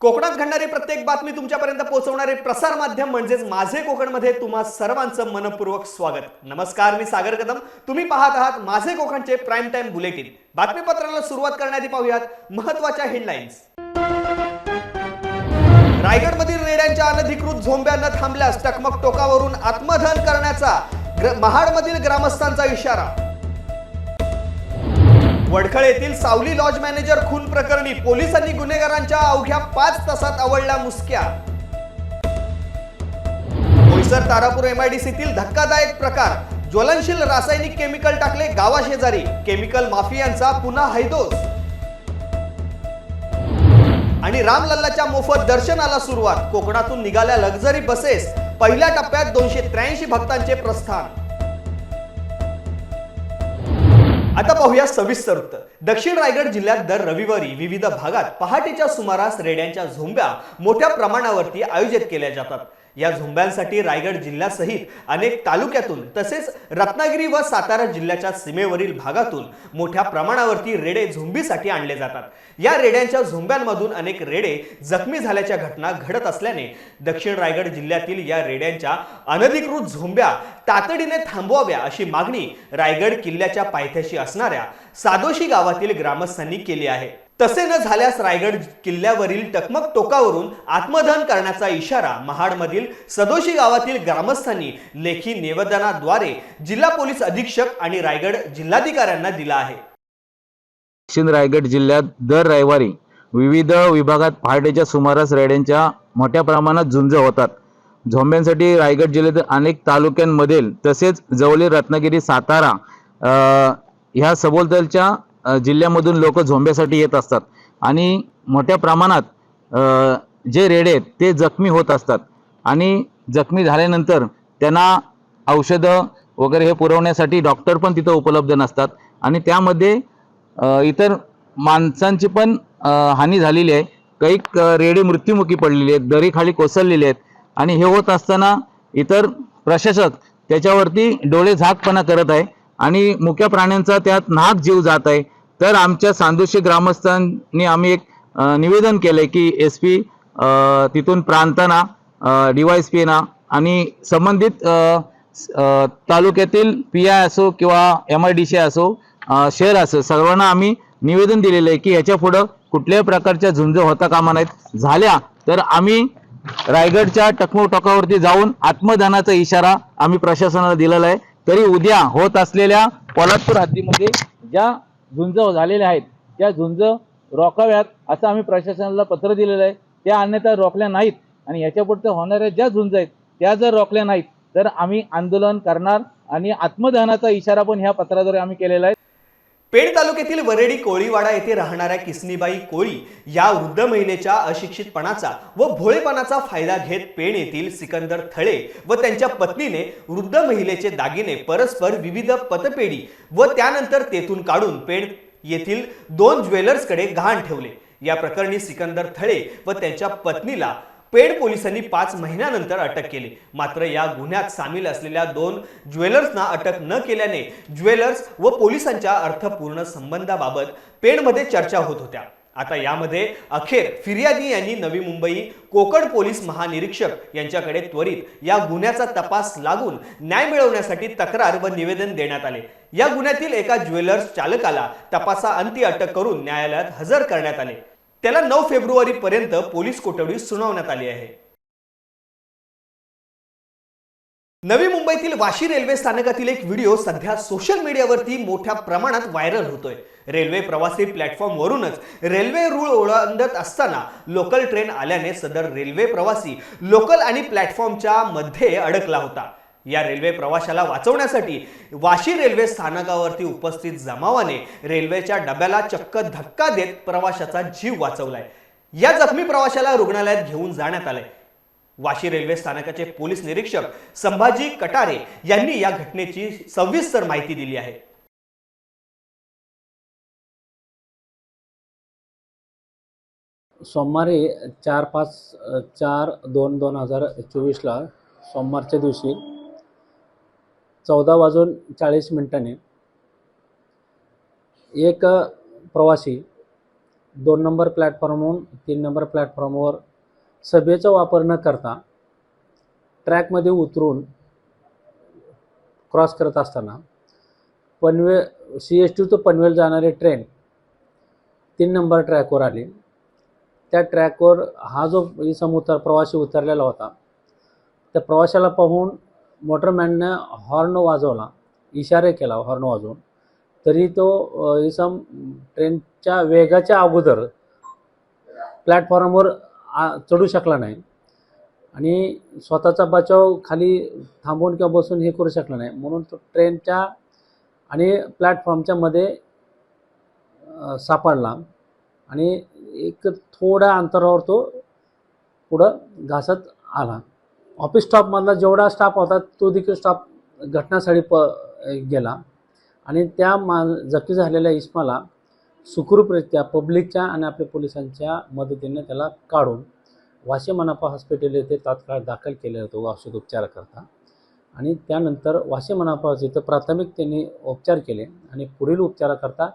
कोकणात घडणारी प्रत्येक बातमी तुमच्यापर्यंत पोहोचवणारे प्रसार माध्यम म्हणजेच माझे कोकणमध्ये तुम्हा सर्वांचं मनपूर्वक स्वागत. नमस्कार मी सागर कदम. तुम्ही पाहत आहात माझे कोकणचे प्राईम टाइम बुलेटिन बातमीपत्राला सुरुवात करण्याआधी पाहूयात महत्त्वाच्या हेडलाईन्स रायगडमधील रेड्यांच्या अनधिकृत झोंब्या न थांबल्यास टकमक टोकावरून आत्मधन करण्याचा ग्र- महाडमधील ग्रामस्थांचा इशारा. वडखळ येथील सावली लॉज मॅनेजर खून प्रकरणी पोलिसांनी गुन्हेगारांच्या अवघ्या पाच तासात आवडला मुसक्या. बोईसर तारापूर एमआयडीसीतील धक्कादायक प्रकार. ज्वलनशील रासायनिक केमिकल टाकले गावाशेजारी. केमिकल माफियांचा पुन्हा हैदोस. आणि रामलल्लाच्या मोफत दर्शनाला सुरुवात. कोकणातून निघाल्या लक्झरी बसेस पहिल्या टप्प्यात दोनशे त्र्याऐंशी भक्तांचे प्रस्थान. आता पाहूया सविस्तर वृत्त दक्षिण रायगड जिल्ह्यात दर रविवारी विविध भागात पहाटेच्या सुमारास रेड्यांच्या झोंब्या मोठ्या प्रमाणावरती आयोजित केल्या जातात. या झोंब्यांसाठी रायगड जिल्ह्यासहित अनेक तालुक्यातून तसेच रत्नागिरी व सातारा जिल्ह्याच्या सीमेवरील भागातून मोठ्या प्रमाणावरती रेडे झोंबीसाठी आणले जातात. या रेड्यांच्या झोंब्यांमधून अनेक रेडे जखमी झाल्याच्या घटना घडत असल्याने दक्षिण रायगड जिल्ह्यातील या रेड्यांच्या अनधिकृत झोंब्या तातडीने थांबवाव्या अशी मागणी रायगड किल्ल्याच्या पायथ्याशी असणाऱ्या सादोशी गावातील ग्रामस्थांनी केली आहे. तसे न झाल्यास रायगड किल्ल्यावरील टकमक टोकावरून आत्मदहन करण्याचा इशारा महाडमधील सदोशी गावातील ग्रामस्थांनी लेखी निवेदनाद्वारे जिल्हा पोलीस अधीक्षक आणि रायगड जिल्हाधिकाऱ्यांना दिला आहे. दक्षिण रायगड जिल्ह्यात दर रविवारी विविध विभागात पहाटेच्या सुमारास रेड्यांच्या मोठ्या प्रमाणात झुंज होतात. झोंब्यांसाठी रायगड जिल्ह्यातील अनेक तालुक्यांमधील तसेच जवळील रत्नागिरी सातारा ह्या सभोवतालच्या जिल्ह्यामधून लोक झोंब्यासाठी येत असतात. आणि मोठ्या प्रमाणात जे रेडे आहेत ते जखमी होत असतात. आणि जखमी झाल्यानंतर त्यांना औषधं वगैरे हे पुरवण्यासाठी डॉक्टर पण तिथं उपलब्ध नसतात. आणि त्यामध्ये इतर माणसांची पण हानी झालेली आहे. काही रेडे मृत्युमुखी पडलेले आहेत दरीखाली कोसळलेले आहेत. आणि हे होत असताना इतर प्रशासक त्याच्यावरती डोळे झाकपणा करत आहे. आणि मुक्या प्राण्यांचा त्यात नाक जीव जात आहे. तर आमच्या सांदोशी ग्रामस्थांनी आम्ही एक निवेदन केलंय की एस पी तिथून प्रांतांना डी वाय एस पीना आणि संबंधित तालुक्यातील पी आय असो किंवा एम आय डी सी असो शहर असो सर्वांना आम्ही निवेदन दिलेलं आहे की याच्या पुढं कुठल्याही प्रकारच्या झुंज होता कामा नाहीत झाल्या तर आम्ही रायगडच्या टकमक टोकावरती जाऊन आत्मदानाचा इशारा आम्ही प्रशासनाला दिलेला आहे. तरी उद्या होत असलेल्या पोलादपूर हद्दीमध्ये ज्या झुंज झालेल्या आहेत. त्या झुंज रोखाव्यात असं आम्ही प्रशासनाला पत्र दिलेलं आहे. त्या अन्यथा रोखल्या नाहीत. आणि ह्याच्या होणाऱ्या ज्या झुंज आहेत त्या जर रोखल्या नाहीत तर आम्ही आंदोलन करणार आणि आत्मदहनाचा इशारा पण ह्या पत्राद्वारे आम्ही केलेला आहे. पेड तालुक्यातील वरेडी कोळीवाडा येथे राहणाऱ्या किसनीबाई कोळी या वृद्ध महिलेच्या अशिक्षितपणाचा व भोळेपणाचा फायदा घेत पेण येथील सिकंदर थळे व त्यांच्या पत्नीने वृद्ध महिलेचे दागिने परस्पर विविध पतपेढी व त्यानंतर तेथून काढून पेण येथील दोन ज्वेलर्सकडे गहाण ठेवले. या प्रकरणी सिकंदर थळे व त्यांच्या पत्नीला पेड पोलिसांनी पाच महिन्यानंतर अटक केली. मात्र या गुन्ह्यात सामील असलेल्या दोन ज्वेलर्सना अटक न केल्याने ज्वेलर्स व पोलिसांच्या अर्थपूर्ण संबंधाबाबत पेणमध्ये चर्चा होत होत्या. आता यामध्ये अखेर फिर्यादी यांनी नवी मुंबई कोकण पोलीस महानिरीक्षक यांच्याकडे त्वरित या गुन्ह्याचा तपास लागून न्याय मिळवण्यासाठी तक्रार व निवेदन देण्यात आले. या गुन्ह्यातील एका ज्वेलर्स चालकाला तपासाअंती अटक करून न्यायालयात हजर करण्यात आले. त्याला नऊ फेब्रुवारी पर्यंत पोलीस कोठडी सुनावण्यात आली आहे. नवी मुंबईतील वाशी रेल्वे स्थानकातील एक व्हिडिओ सध्या सोशल मीडियावरती मोठ्या प्रमाणात व्हायरल होतोय. रेल्वे प्रवासी प्लॅटफॉर्मवरूनच रेल्वे रूळ ओलांडत असताना लोकल ट्रेन आल्याने सदर रेल्वे प्रवासी लोकल आणि प्लॅटफॉर्मच्या मध्ये अडकला होता. या रेल्वे प्रवाशाला वाचवण्यासाठी वाशी रेल्वे स्थानकावरती उपस्थित जमावाने रेल्वेच्या डब्याला चक्क धक्का देत प्रवाशाचा जीव वाचवलाय. या जखमी प्रवाशाला रुग्णालयात घेऊन जाण्यात आलंय. वाशी रेल्वे स्थानकाचे पोलीस निरीक्षक संभाजी कटारे यांनी या घटनेची सविस्तर माहिती दिली आहे. सोमवारी चार पाच चार दोन दोन हजार चोवीसला सोमवारच्या दिवशी चौदा वाजून चाळीस मिनिटाने एक प्रवासी दोन नंबर प्लॅटफॉर्महून तीन नंबर प्लॅटफॉर्मवर सभेचा वापर न करता ट्रॅकमध्ये उतरून क्रॉस करत असताना Panvel C S T to Panvel जाणारी ट्रेन तीन नंबर ट्रॅकवर आली. त्या ट्रॅकवर हा जो इसम उतर प्रवासी उतरलेला होता त्या प्रवाशाला पाहून मोटरमॅननं हॉर्न वाजवला. इशारे केला हॉर्न वाजवून. तरी तो इसम ट्रेनच्या वेगाच्या अगोदर प्लॅटफॉर्मवर आ- चढू शकला नाही. आणि स्वतःचा बचाव खाली थांबवून किंवा बसून हे करू शकला नाही. म्हणून तो ट्रेनच्या आणि प्लॅटफॉर्मच्या मध्ये सापडला. आणि एक थोड्या अंतरावर तो पुढं घासत आला. ऑफिस स्टॉपमधला जेवढा स्टाफ होता तो देखील स्टाफ घटनास्थळी प गेला. आणि त्या मा जखमी झालेल्या इस्माला सुखरूपरित्या पब्लिकच्या आणि आपल्या पोलिसांच्या मदतीने त्याला काढून वाशी मनापा हॉस्पिटल येथे तात्काळ दाखल केले होते औषधोपचाराकरता आणि त्यानंतर वाशी मनापा इथं प्राथमिक त्यांनी उपचार केले आणि पुढील उपचाराकरता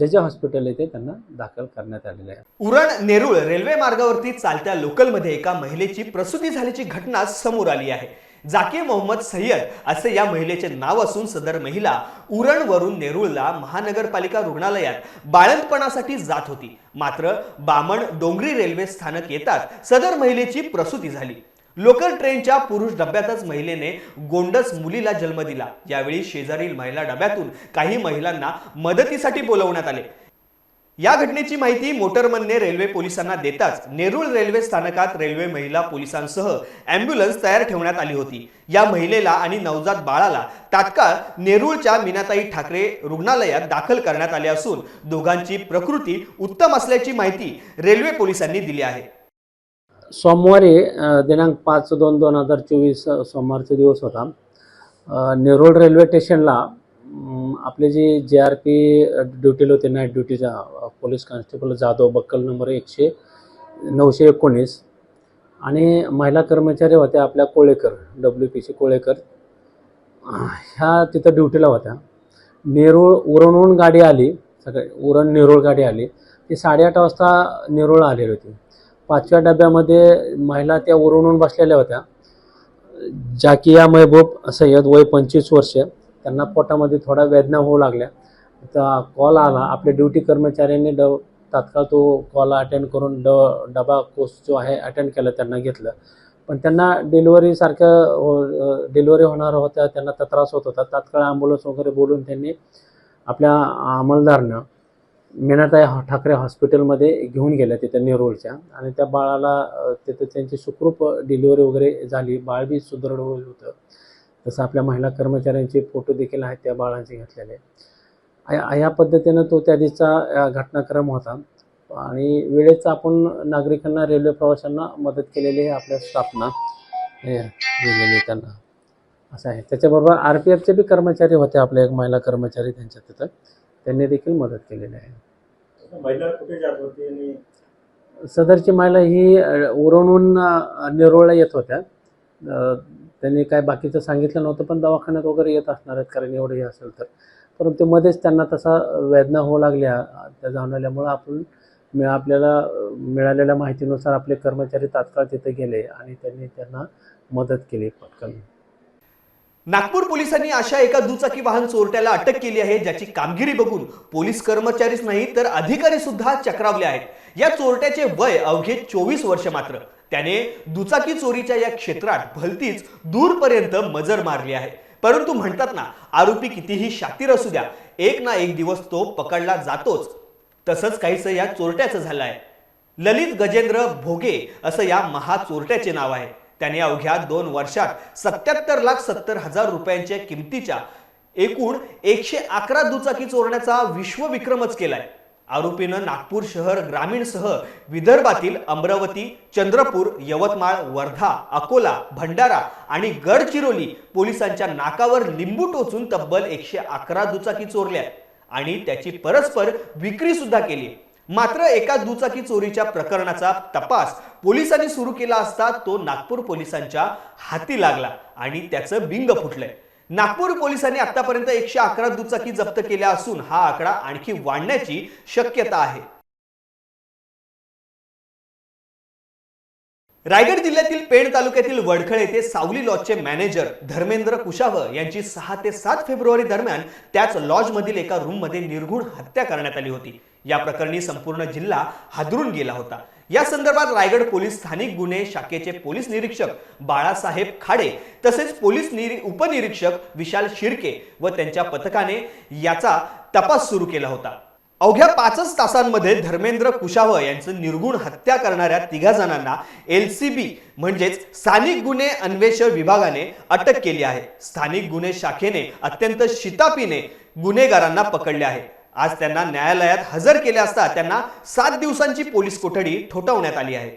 जे जे हॉस्पिटल येथे त्यांना दाखल करण्यात आलेले आहे. उरण नेरुळ रेल्वे मार्गावरती चालत्या लोकलमध्ये एका महिलेची प्रसूती झाल्याची घटना समोर आली आहे. जाकीर मोहम्मद सय्यद असे या महिलेचे नाव असून सदर महिला उरणवरून नेरुळला महानगरपालिका रुग्णालयात बाळंतपणासाठी जात होती. मात्र बामण डोंगरी रेल्वे स्थानक येतात सदर महिलेची प्रसूती झाली. लोकल ट्रेनच्या पुरुष डब्यातच महिलेने गोंडस मुलीला जन्म दिला. यावेळी शेजारील महिला डब्यातून काही महिलांना मदतीसाठी बोलवण्यात आले. या घटनेची माहिती मोटरमनने रेल्वे पोलिसांना देताच नेरुळ रेल्वे स्थानकात रेल्वे महिला पोलिसांसह अँब्युलन्स तयार ठेवण्यात आली होती. या महिलेला आणि नवजात बाळाला तात्काळ नेरुळच्या मीनाताई ठाकरे रुग्णालयात दाखल करण्यात आले असून दोघांची प्रकृती उत्तम असल्याची माहिती रेल्वे पोलिसांनी दिली आहे. सोमवारी दिनांक पाच दोन दोन हजार चोवीस सोमवारचा दिवस होता. नेरोड रेल्वे स्टेशनला आपले जे जे आर पी ड्युटीला होते नाईट ड्युटीच्या पोलीस कॉन्स्टेबल जाधव बक्कल नंबर एकशे नऊशे एकोणीस आणि महिला कर्मचारी होत्या आपल्या Kolekar W P C Kolekar. ह्या तिथं ड्युटीला होत्या. नेरूळ उरणहून गाडी आली सगळे उरण नेरूळ गाडी आली. ती साडेआठ वाजता नेरूळ आलेली होती. पाचव्या डब्यामध्ये महिला त्या उरणून बसलेल्या होत्या. जाकिया महबूब सय्यद वय पंचवीस वर्ष त्यांना पोटामध्ये थोडा वेदना होऊ लागल्या. तर कॉल आला आपल्या ड्युटी कर्मचाऱ्यांनी ड तात्काळ तो कॉल अटेंड करून ड डबा कोर्स जो आहे अटेंड केला त्यांना घेतलं. पण त्यांना डिलिव्हरीसारखं हो, डिलिव्हरी होणार होत्या त्यांना तर त्रास होत होता. तात्काळ ॲम्ब्युलन्स वगैरे बोलून त्यांनी आपल्या अंमलदारनं मीनाताई ठाकरे हॉस्पिटलमध्ये घेऊन गेल्या तिथं नेरूळच्या आणि त्या बाळाला तिथं त्यांची सुखरूप डिलिव्हरी वगैरे झाली. बाळ बी सुदृढ होतं. तसं आपल्या महिला कर्मचाऱ्यांचे फोटो देखील आहेत त्या बाळांचे घेतलेले. आ- या पद्धतीनं तो त्या दिवसचा घटनाक्रम होता. आणि वेळेच आपण नागरिकांना रेल्वे प्रवाशांना मदत केलेली आहे आपल्या स्टाफना. दिलेली त्यांना. असं आहे. त्याच्याबरोबर आर पी एफचे बी कर्मचारी होते आपले एक महिला कर्मचारी त्यांच्या तिथं. त्यांनी देखील मदत केलेली आहे. सदरची महिला ही अ, नेरूळला येत होत्या. त्यांनी काय बाकीचं सांगितलं नव्हतं पण दवाखान्यात वगैरे येत असणार आहेत कारण एवढं हे असेल तर. परंतु मध्येच त्यांना तसा वेदना होऊ लागल्या. त्या जाणवल्यामुळं आपण मी आपल्याला मिळालेल्या माहितीनुसार आपले कर्मचारी तात्काळ तिथे गेले आणि त्यांनी त्यांना मदत केली पटकन. नागपूर पोलिसांनी अशा एका दुचाकी वाहन चोरट्याला अटक केली आहे ज्याची कामगिरी बघून पोलीस कर्मचारीच नाही तर अधिकारी सुद्धा चक्रावले आहेत. या चोरट्याचे वय अवघे चोवीस वर्ष मात्र. त्याने दुचाकी चोरीच्या या क्षेत्रात भलतीच दूरपर्यंत मजर मारली आहे. परंतु म्हणतात ना आरोपी कितीही शातीर असू द्या एक ना एक दिवस तो पकडला जातोच. तसंच काहीसं या चोरट्याचं झालं आहे ललित गजेंद्र भोगे असं या महा चोरट्याचे नाव आहे. त्याने अवघ्या दोन वर्षात सत्याहत्तर लाख सत्तर हजार रुपयांच्या किमतीच्या एकूण एकशे अकरा दुचाकी चोरण्याचा विश्वविक्रमच केलाय. आरोपीनं नागपूर शहर ग्रामीणसह विदर्भातील अमरावती चंद्रपूर यवतमाळ वर्धा अकोला भंडारा आणि गडचिरोली पोलिसांच्या नाकावर लिंबू टोचून तब्बल एकशे अकरा दुचाकी चोरल्या आणि त्याची परस्पर विक्री सुद्धा केली मात्र एका दुचाकी चोरीच्या प्रकरणाचा तपास पोलिसांनी सुरू केला असता तो नागपूर पोलिसांच्या हाती लागला आणि त्याचं बिंग फुटलंय. नागपूर पोलिसांनी आतापर्यंत एकशे अकरा दुचाकी जप्त केल्या असून हा आकडा आणखी वाढण्याची शक्यता आहे. रायगड जिल्ह्यातील पेण तालुक्यातील वडखळ येथे सावली लॉजचे मॅनेजर धर्मेंद्र कुशाव यांची सहा ते सात फेब्रुवारी दरम्यान त्याच लॉजमधील एका रूममध्ये निर्घुण हत्या करण्यात आली होती. या प्रकरणी संपूर्ण जिल्हा हादरून गेला होता. या संदर्भात रायगड पोलीस स्थानिक गुन्हे शाखेचे पोलीस निरीक्षक बाळासाहेब खाडे तसेच पोलीस निरी उपनिरीक्षक विशाल शिर्के व त्यांच्या पथकाने याचा तपास सुरू केला होता. अवघ्या पाचच तासांमध्ये धर्मेंद्र कुशाव यांचं निर्गुण हत्या करणाऱ्या तिघा जणांना एल सी बी म्हणजेच स्थानिक गुन्हे अन्वेषण विभागाने अटक केली आहे. स्थानिक गुन्हे शाखेने अत्यंत शितापीने गुन्हेगारांना पकडले आहे. आज त्यांना न्यायालयात हजर केले असता त्यांना सात दिवसांची पोलीस कोठडी ठोठावण्यात आली आहे.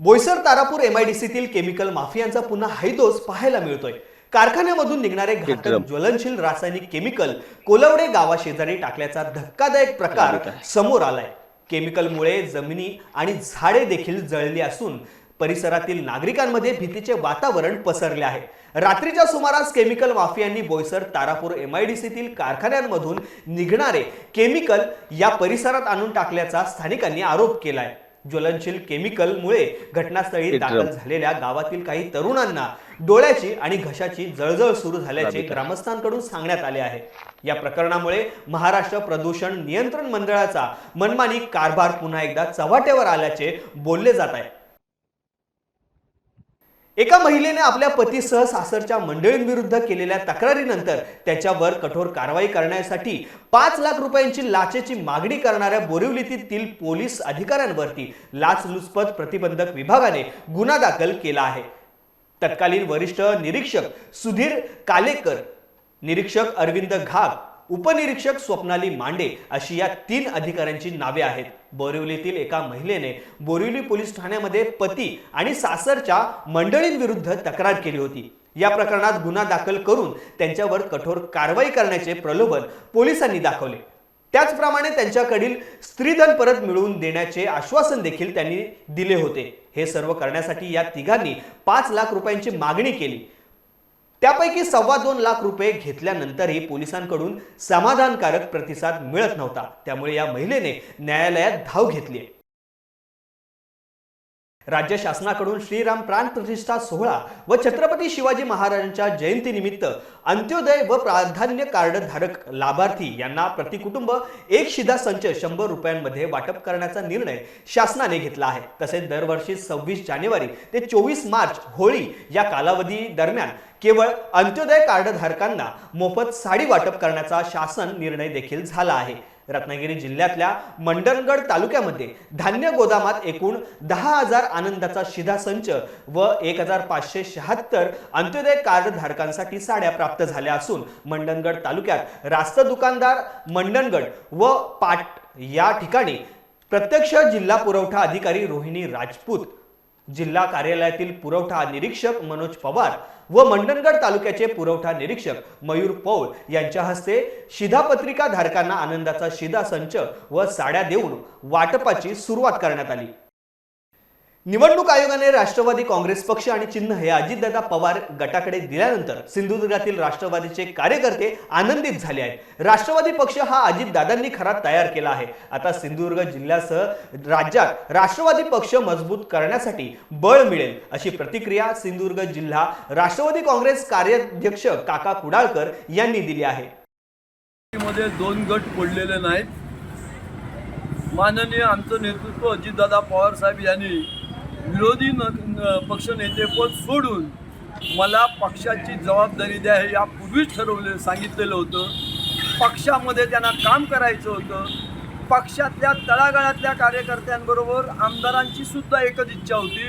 बोईसर तारापूर एमआयडीसीतील केमिकल माफियांचा पुन्हा हैदोस पाहायला मिळतोय. कारखान्यामधून निघणारे घातक ज्वलनशील रासायनिक केमिकल कोलवडे गावाशेजारी टाकल्याचा धक्कादायक प्रकार समोर आलाय. केमिकलमुळे जमिनी आणि झाडे देखील जळली असून परिसरातील नागरिकांमध्ये भीतीचे वातावरण पसरले आहे. रात्रीच्या सुमारास केमिकल माफियांनी बोईसर तारापूर एमआयडीसीतील कारखान्यांमधून निघणारे केमिकल या परिसरात आणून टाकल्याचा स्थानिकांनी आरोप केलाय. ज्वलनशील केमिकलमुळे घटनास्थळी दाखल झालेल्या गावातील काही तरुणांना डोळ्याची आणि घशाची जळजळ सुरू झाल्याचे ग्रामस्थांकडून सांगण्यात आले आहे. या प्रकरणामुळे महाराष्ट्र प्रदूषण नियंत्रण मंडळाचा मनमानी कारभार पुन्हा एकदा चव्हाट्यावर आल्याचे बोलले जात आहे. एका महिलेने आपल्या पतीसह सासरच्या मंडळींविरुद्ध केलेल्या तक्रारीनंतर त्याच्यावर कठोर कारवाई करण्यासाठी पाच लाख रुपयांची लाचेची मागणी करणाऱ्या बोरिवलीतील पोलीस अधिकाऱ्यांवरती लाचलुचपत प्रतिबंधक विभागाने गुन्हा दाखल केला आहे. तत्कालीन वरिष्ठ निरीक्षक सुधीर कालेकर निरीक्षक अरविंद घाग उपनिरीक्षक स्वप्नाली मांडे अशी या तीन अधिकाऱ्यांची नावे आहेत. बोरिवलीतील एका महिलेने बोरिवली पोलीस ठाण्यामध्ये पती आणि सासरच्या मंडळींविरुद्ध तक्रार केली होती. या प्रकरणात गुन्हा दाखल करून त्यांच्यावर कठोर कारवाई करण्याचे प्रलोभन पोलिसांनी दाखवले. त्याचप्रमाणे त्यांच्याकडील स्त्रीधन परत मिळवून देण्याचे आश्वासन देखील त्यांनी दिले होते. हे सर्व करण्यासाठी या तिघांनी पाच लाख रुपयांची मागणी केली. त्यापैकी सव्वा दोन लाख रुपये घेतल्यानंतरही पोलिसांकडून समाधानकारक प्रतिसाद मिळत नव्हता. त्यामुळे या महिलेने न्यायालयात धाव घेतली राज्य शासनाकडून श्रीराम प्राण प्रतिष्ठा सोहळा व छत्रपती शिवाजी महाराजांच्या जयंतीनिमित्त अंत्योदय व प्राधान्य कार्ड धारक लाभार्थी यांना प्रतिकुटुंब एक शिधा संच शंभर रुपयांमध्ये वाटप करण्याचा निर्णय शासनाने घेतला आहे. तसेच दरवर्षी सव्वीस जानेवारी ते चोवीस मार्च होळी या कालावधी दरम्यान केवळ अंत्योदय कार्डधारकांना मोफत साडी वाटप करण्याचा शासन निर्णय देखील झाला आहे. रत्नागिरी जिल्ह्यातल्या मंडणगड तालुक्यामध्ये धान्य गोदामात एकूण दहा हजार आनंदाचा शिधा संच व एक हजार पाचशे शहात्तर अंत्योदय कार्ड धारकांसाठी साड्या प्राप्त झाल्या असून मंडणगड तालुक्यात रास्त दुकानदार मंडणगड व पाट या ठिकाणी प्रत्यक्ष जिल्हा पुरवठा अधिकारी रोहिणी राजपूत जिल्हा कार्यालयातील पुरवठा निरीक्षक मनोज पवार व मंडणगड तालुक्याचे पुरवठा निरीक्षक मयूर पौळ यांच्या हस्ते शिधापत्रिका धारकांना आनंदाचा शिधा संच व साड्या देऊन वाटपाची सुरुवात करण्यात आली. निवडणूक आयोगाने राष्ट्रवादी काँग्रेस पक्ष आणि चिन्ह हे अजितदादा पवार गटाकडे दिल्यानंतर सिंधुदुर्गातील राष्ट्रवादीचे कार्यकर्ते आनंदित झाले आहेत. राष्ट्रवादी पक्ष हा अजितदादांनी खरा तयार केला आहे. आता सिंधुदुर्ग जिल्ह्यासह राज्यात राष्ट्रवादी पक्ष मजबूत करण्यासाठी बळ मिळेल अशी प्रतिक्रिया सिंधुदुर्ग जिल्हा राष्ट्रवादी काँग्रेस कार्याध्यक्ष काका कुडाळकर यांनी दिली आहे. मध्ये दोन गट पडलेले नाहीत. माननीय आमचं नेतृत्व अजितदादा पवार साहेब यांनी विरोधी न पक्षनेतेपद सोडून मला पक्षाची जबाबदारी द्या हे यापूर्वीच ठरवले सांगितलेलं होतं. पक्षामध्ये त्यांना काम करायचं होतं. पक्षातल्या तळागाळातल्या कार्यकर्त्यांबरोबर आमदारांची सुद्धा एकच इच्छा होती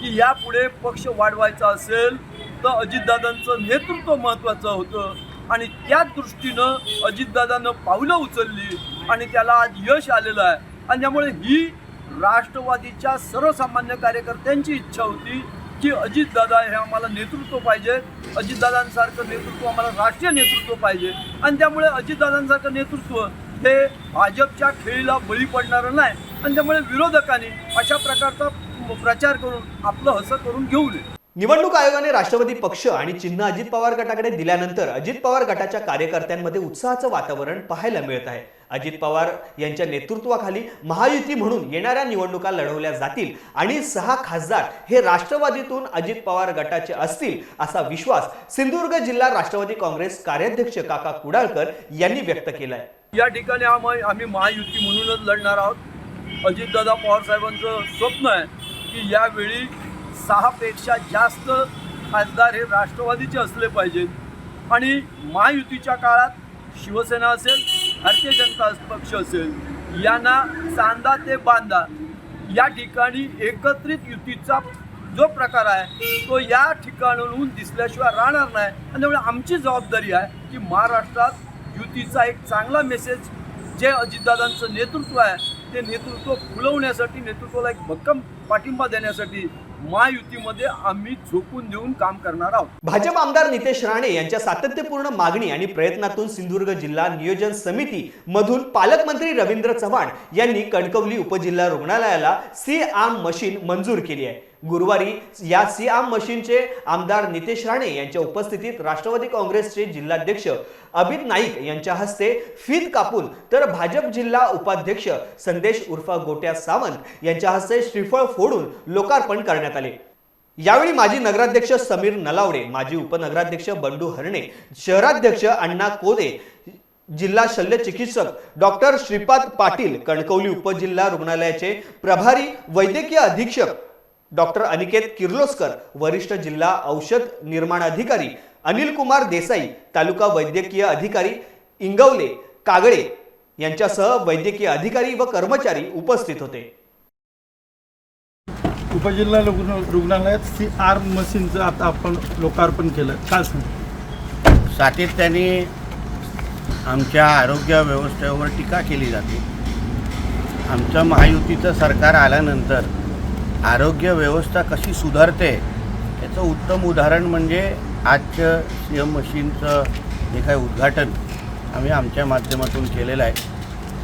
की यापुढे पक्ष वाढवायचा असेल तर अजितदादांचं नेतृत्व महत्त्वाचं होतं. आणि त्या दृष्टीनं अजितदादानं पावलं उचलली आणि त्याला आज यश आलेलं आहे. आणि त्यामुळे ही राष्ट्रवादीच्या सर्वसामान्य कार्यकर्त्यांची इच्छा होती की अजितदादा हे आम्हाला नेतृत्व पाहिजे. अजितदादांसारखं नेतृत्व आम्हाला राष्ट्रीय नेतृत्व पाहिजे. आणि त्यामुळे अजितदादांसारखं नेतृत्व हे भाजपच्या खेळीला बळी पडणारं नाही. आणि त्यामुळे विरोधकांनी अशा प्रकारचा प्रचार करून आपलं हसं करून घेऊ नये. निवडणूक आयोगाने राष्ट्रवादी पक्ष आणि चिन्ह अजित पवार गटाकडे दिल्यानंतर अजित पवार गटाच्या कार्यकर्त्यांमध्ये उत्साहाचं वातावरण पाहायला मिळत आहे. अजित पवार यांच्या नेतृत्वाखाली महायुती म्हणून येणाऱ्या निवडणुका लढवल्या जातील आणि सहा खासदार हे राष्ट्रवादीतून अजित पवार गटाचे असतील असा विश्वास सिंधुदुर्ग जिल्हा राष्ट्रवादी काँग्रेस कार्याध्यक्ष काका कुडाळकर यांनी व्यक्त केलाय. या ठिकाणी आम्ही आम्ही महायुती म्हणूनच लढणार आहोत. अजितदादा पवार साहेबांचं स्वप्न आहे की यावेळी सहापेक्षा जास्त खासदार हे राष्ट्रवादीचे असले पाहिजेत आणि महायुतीच्या काळात शिवसेना असेल भारतीय जनता पक्ष असेल यांना चांदा ते बांधा या ठिकाणी एकत्रित युतीचा जो प्रकार आहे तो या ठिकाणाहून दिसल्याशिवाय राहणार नाही. आणि त्यामुळे आमची जबाबदारी आहे की महाराष्ट्रात युतीचा एक चांगला मेसेज जे अजितदादांचं नेतृत्व आहे ते नेतृत्व फुलवण्यासाठी नेतृत्वाला एक भक्कम पाठिंबा देण्यासाठी महायुतीमध्ये आम्ही झोकून देऊन काम करणार आहोत. भाजप आमदार नितेश राणे यांच्या सातत्यपूर्ण मागणी आणि प्रयत्नातून सिंधुदुर्ग जिल्हा नियोजन समिती मधून पालकमंत्री रवींद्र चव्हाण यांनी कणकवली उपजिल्हा रुग्णालयाला सी आर्म मशीन मंजूर केली आहे. गुरुवारी या सी मशीनचे आमदार नितेश राणे यांच्या उपस्थितीत राष्ट्रवादी काँग्रेसचे जिल्हाध्यक्ष अमित नाईक यांच्या हस्ते फीत कापून तर भाजप जिल्हा उपाध्यक्ष संदेश उर्फ गोट्या सावंत यांच्या हस्ते श्रीफळ फोडून लोकार्पण करण्यात आले. यावेळी माजी नगराध्यक्ष समीर नलावडे माजी उपनगराध्यक्ष बंडू हरणे शहराध्यक्ष अण्णा कोदे जिल्हा शल्य चिकित्सक डॉक्टर श्रीपाद पाटील कणकवली उपजिल्हा रुग्णालयाचे प्रभारी वैद्यकीय अधीक्षक डॉक्टर अनिकेत किर्लोस्कर वरिष्ठ जिल्हा औषध निर्माण अधिकारी अनिल कुमार देसाई तालुका वैद्यकीय अधिकारी इंगवले कागळे यांच्यासह वैद्यकीय अधिकारी व कर्मचारी उपस्थित होते. उपजिल्हा रुग्ण रुग्णालयात सी आर्म मशीनचं आता आपण लोकार्पण केलं. काय सांग? सातत्याने आमच्या आरोग्य व्यवस्थेवर टीका केली जाते. आमचं महायुतीचं सरकार आल्यानंतर आरोग्य व्यवस्था कशी सुधारते याचं उत्तम उदाहरण म्हणजे आजचं सी एम मशीनचं जे काही उद्घाटन आम्ही आमच्या माध्यमातून केलेलं आहे.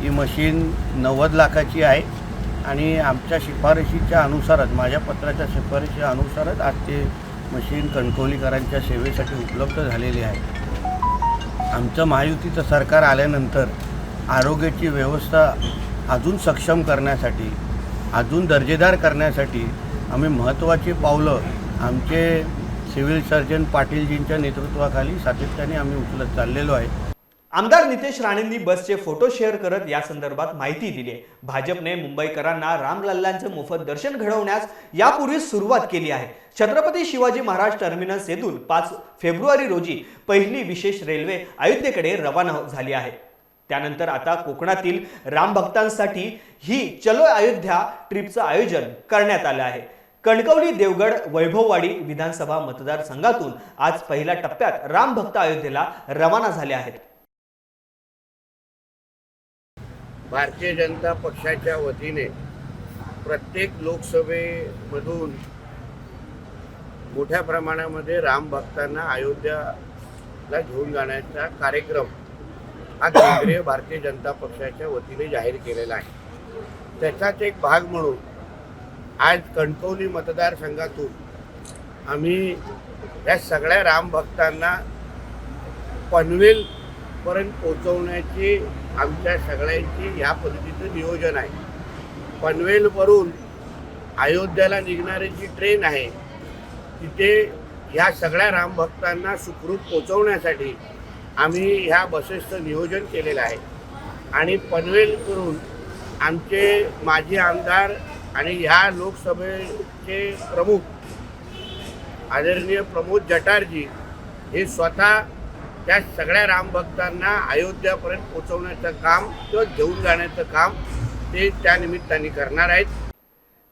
ही मशीन नव्वद लाखाची आहे आणि आमच्या शिफारशीच्या अनुसारच माझ्या पत्राच्या शिफारशी अनुसारच आज ते मशीन कणकवलीकरांच्या सेवेसाठी उपलब्ध झालेली आहे. आमचं महायुतीचं सरकार आल्यानंतर आरोग्याची व्यवस्था अजून सक्षम करण्यासाठी अजून दर्जेदार करण्यासाठी आम्ही महत्त्वाची पावलं आमचे सिव्हिल सर्जन पाटीलजींच्या नेतृत्वाखाली सातत्याने आम्ही उचलत चाललेलो आहे. आमदार नितेश राणेंनी बसचे फोटो शेअर करत या संदर्भात माहिती दिली आहे. भाजपने मुंबईकरांना रामलल्लांचं मोफत दर्शन घडवण्यास यापूर्वी सुरुवात केली आहे. छत्रपती शिवाजी महाराज टर्मिनस येथून पाच फेब्रुवारी रोजी पहिली विशेष रेल्वे अयोध्येकडे रवाना झाली आहे. त्यानंतर आता कोकणातील रामभक्तांसाठी ही चलो अयोध्या ट्रिपचं आयोजन करण्यात आलं आहे. कणकवली देवगड वैभववाडी विधानसभा मतदारसंघातून आज पहिल्या टप्प्यात रामभक्त अयोध्येला रवाना झाले आहेत. भारतीय जनता पक्षाच्या वतीने प्रत्येक लोकसभेमधून मोठ्या प्रमाणामध्ये रामभक्तांना अयोध्याला घेऊन जाण्याचा कार्यक्रम हा केंद्रीय भारतीय जनता पक्षाच्या वतीने जाहीर केलेला आहे. त्याचाच एक भाग म्हणून आज कणकवली मतदारसंघातून आम्ही या सगळ्या रामभक्तांना पनवेलपर्यंत पोचवण्याची आमच्या सगळ्यांची ह्या पद्धतीचं नियोजन आहे. पनवेलवरून अयोध्याला निघणारी जी ट्रेन आहे तिथे ह्या सगळ्या रामभक्तांना सुखरूप पोचवण्यासाठी आम्ही ह्या बसेसचं नियोजन केलेलं आहे. आणि पनवेलकडून आमचे माजी आमदार आणि ह्या लोकसभेचे प्रमुख आदरणीय प्रमोद जटारजी हे स्वतः त्या सगळ्या रामभक्तांना अयोध्यापर्यंत पोचवण्याचं काम किंवा घेऊन जाण्याचं काम ते त्यानिमित्ताने करणार आहेत.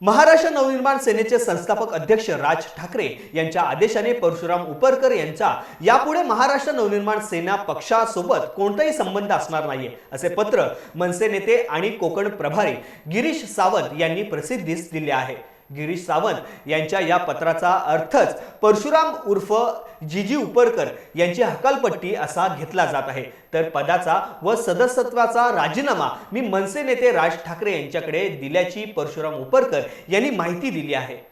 महाराष्ट्र नवनिर्माण सेनेचे संस्थापक अध्यक्ष राज ठाकरे यांच्या आदेशाने परशुराम उपरकर यांचा यापुढे महाराष्ट्र नवनिर्माण सेना पक्षासोबत कोणताही संबंध असणार नाहीये असे पत्र मनसे नेते आणि कोकण प्रभारी गिरीश सावंत यांनी प्रसिद्धीस दिले आहे. गिरीश सावंत यांच्या या पत्राचा अर्थच परशुराम उर्फ जीजी उपरकर यांची हकालपट्टी असा घेतला जात आहे. तर पदाचा व सदस्यत्वाचा राजीनामा मी मनसे नेते राज ठाकरे यांच्याकडे दिल्याची परशुराम उपरकर यांनी माहिती दिली आहे.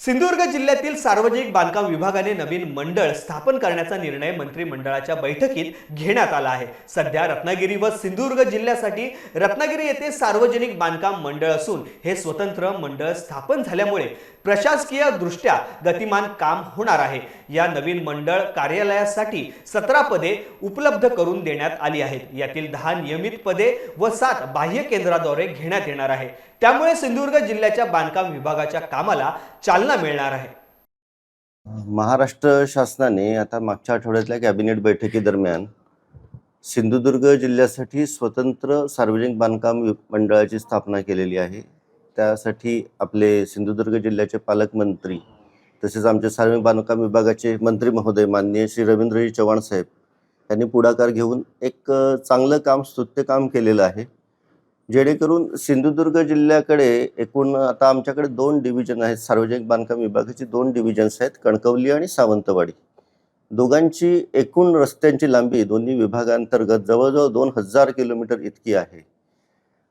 सिंधुदुर्ग जिल्ह्यातील सार्वजनिक बांधकाम विभागाने नवीन मंडळ स्थापन करण्याचा निर्णय मंत्रिमंडळाच्या बैठकीत घेण्यात आला आहे. सध्या रत्नागिरी व सिंधुदुर्ग जिल्ह्यासाठी रत्नागिरी येथे सार्वजनिक बांधकाम मंडळ असून हे स्वतंत्र मंडळ स्थापन झाल्यामुळे प्रशासकीय दृष्ट्या गतिमान काम होणार आहे. या नवीन मंडळ कार्यालयासाठी सतरा पदे उपलब्ध करून देण्यात आली आहेत. यातील दहा नियमित पदे व सात बाह्य केंद्राद्वारे घेण्यात येणार आहे. त्यामुळे सिंधुदुर्ग जिल्ह्याच्या बांधकाम विभागाच्या कामाला चालना मिळणार आहे. महाराष्ट्र शासनाने आता मागच्या आठवड्यातल्या कॅबिनेट बैठकीदरम्यान सिंधुदुर्ग जिल्ह्यासाठी स्वतंत्र सार्वजनिक बांधकाम वि- मंडळाची स्थापना केलेली आहे. त्यासाठी आपले सिंधुदुर्ग जिल्ह्याचे पालकमंत्री तसेच आमचे सार्वजनिक बांधकाम विभागाचे मंत्री महोदय माननीय श्री रवींद्रजी चव्हाण साहेब यांनी पुढाकार घेऊन एक चांगलं काम स्तुत्य काम केलेलं आहे. जेणेकरून सिंधुदुर्ग जिल्ह्याकडे एकूण आता आमच्याकडे दोन डिव्हिजन आहेत. सार्वजनिक बांधकाम विभागाची दोन डिव्हिजन्स आहेत कणकवली आणि सावंतवाडी. दोघांची एकूण रस्त्यांची लांबी दोन्ही विभागांतर्गत जवळजवळ दोन हजार किलोमीटर इतकी आहे.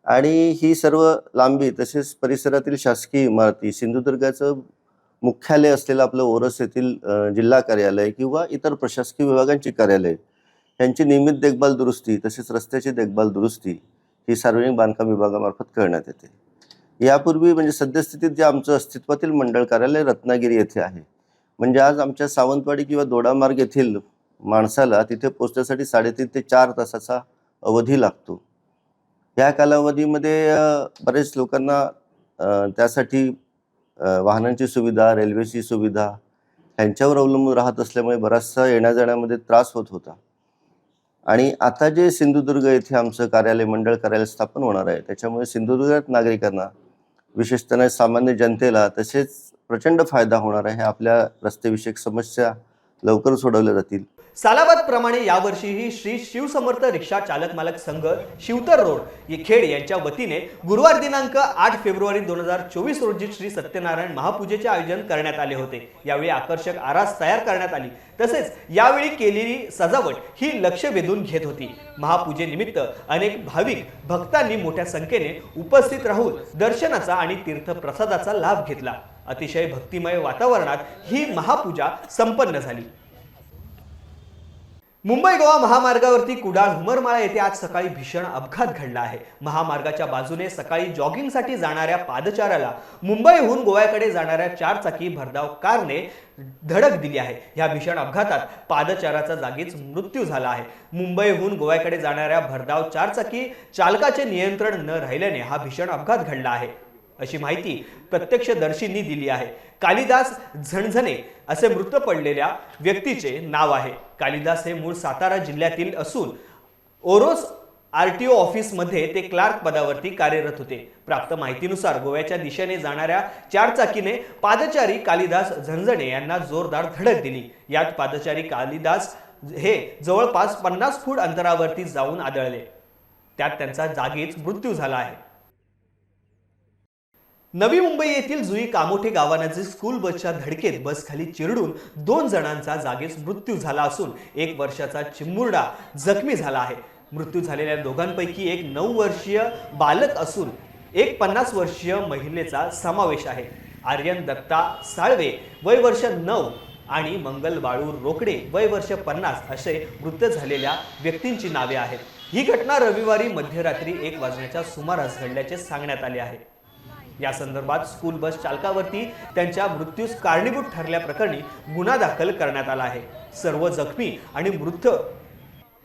आणि ही सर्व लांबी तसेच परिसरातील शासकीय इमारती सिंधुदुर्गाचं मुख्यालय असलेलं आपलं ओरस येथील जिल्हा कार्यालय किंवा इतर प्रशासकीय विभागांची कार्यालय यांची नियमित देखभाल दुरुस्ती तसेच रस्त्याची देखभाल दुरुस्ती ही सार्वजनिक बांधकाम विभागामार्फत करण्यात येते. यापूर्वी म्हणजे सद्यस्थितीत जे आमचं अस्तित्वातील मंडळ कार्यालय रत्नागिरी येथे आहे. म्हणजे आज आमच्या सावंतवाडी किंवा दोडामार्ग येथील माणसाला तिथे पोचण्यासाठी साडेतीन ते चार तासाचा अवधी लागतो. या कालावधीमध्ये बरेच लोकांना त्यासाठी वाहनांची सुविधा रेल्वेची सुविधा ह्यांच्यावर अवलंबून राहत असल्यामुळे बराचसा येण्याजाण्यामध्ये त्रास होत होता. आणि आता जे सिंधुदुर्ग येथे आमचं कार्यालय मंडळ कार्यालय स्थापन होणार आहे त्याच्यामुळे सिंधुदुर्गात नागरिकांना विशेषतः सामान्य जनतेला तसेच प्रचंड फायदा होणार आहे आपल्या रस्तेविषयक समस्या लवकर सोडवल्या जातील. सालाबाद प्रमाणे यावर्षीही श्री शिवसमर्थ रिक्षा चालक मालक संघ शिवतर रोड ये खेड यांच्या वतीने गुरुवार दिनांक आठ फेब्रुवारी दोन हजार चोवीस रोजी श्री सत्यनारायण महापूजेचे आयोजन करण्यात आले होते. यावेळी आकर्षक आरास तयार करण्यात आली. तसेच यावेळी केलेली सजावट ही लक्ष वेधून घेत होती. महापूजेनिमित्त अनेक भाविक भक्तांनी मोठ्या संख्येने उपस्थित राहून दर्शनाचा आणि तीर्थप्रसादाचा लाभ घेतला. अतिशय भक्तिमय वातावरणात ही महापूजा संपन्न झाली. मुंबई गोवा महामार्गावरती कुडाळ हुमरमाळा येथे आज सकाळी भीषण अपघात घडला आहे. महामार्गाच्या बाजूने सकाळी जॉगिंगसाठी जाणाऱ्या पादचाराला मुंबईहून गोव्याकडे जाणाऱ्या चारचाकी भरधाव कारने धडक दिली आहे. या भीषण अपघातात पादचाराचा जागीच मृत्यू झाला आहे. मुंबईहून गोव्याकडे जाणाऱ्या भरधाव चारचाकी चालकाचे नियंत्रण न राहिल्याने हा भीषण अपघात घडला आहे. अशी माहिती प्रत्यक्षदर्शींनी दिली आहे. कालिदास झणझणे असे मृत पडलेल्या व्यक्तीचे नाव आहे. कालिदास हे मूळ सातारा जिल्ह्यातील असून ओरोस आर टी ओ ऑफिसमध्ये ते क्लार्क पदावरती कार्यरत होते. प्राप्त माहितीनुसार गोव्याच्या दिशेने जाणाऱ्या चारचाकीने पादचारी कालिदास झणझणे यांना जोरदार धडक दिली. यात पादचारी कालिदास हे जवळपास पन्नास फूट अंतरावरती जाऊन आदळले. त्यात त्यांचा जागीच मृत्यू झाला आहे. नवी मुंबई येथील जुई कामोठे गावानजीक स्कूल बसच्या धडकेत बस खाली चिरडून दोन जणांचा जागीच मृत्यू झाला असून एक वर्षाचा चिमुरडा जखमी झाला आहे. मृत्यू झालेल्या दोघांपैकी एक नऊ वर्षीय बालक असून एक पन्नास वर्षीय महिलेचा समावेश आहे. आर्यन दत्ता साळवे वय वर्ष नऊ आणि मंगल बाळू रोकडे वय वर्ष पन्नास असे मृत झालेल्या व्यक्तींची नावे आहेत. ही घटना रविवारी मध्यरात्री एक वाजण्याच्या सुमारास घडल्याचे सांगण्यात आले आहे. या संदर्भात स्कूल बस चालकावरती त्यांच्या मृत्यूस कारणीभूत ठरल्याप्रकरणी गुन्हा दाखल करण्यात आला आहे. सर्व जखमी आणि मृत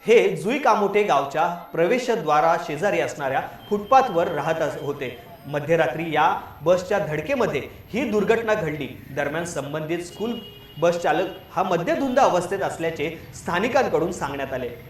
हे जुई कामोटे गावच्या प्रवेशद्वारा शेजारी असणाऱ्या फुटपाथवर राहत अस- होते. मध्यरात्री या बसच्या धडकेमध्ये ही दुर्घटना घडली. दरम्यान संबंधित स्कूल बस चालक हा मध्यधुंद अवस्थेत असल्याचे स्थानिकांकडून सांगण्यात आले.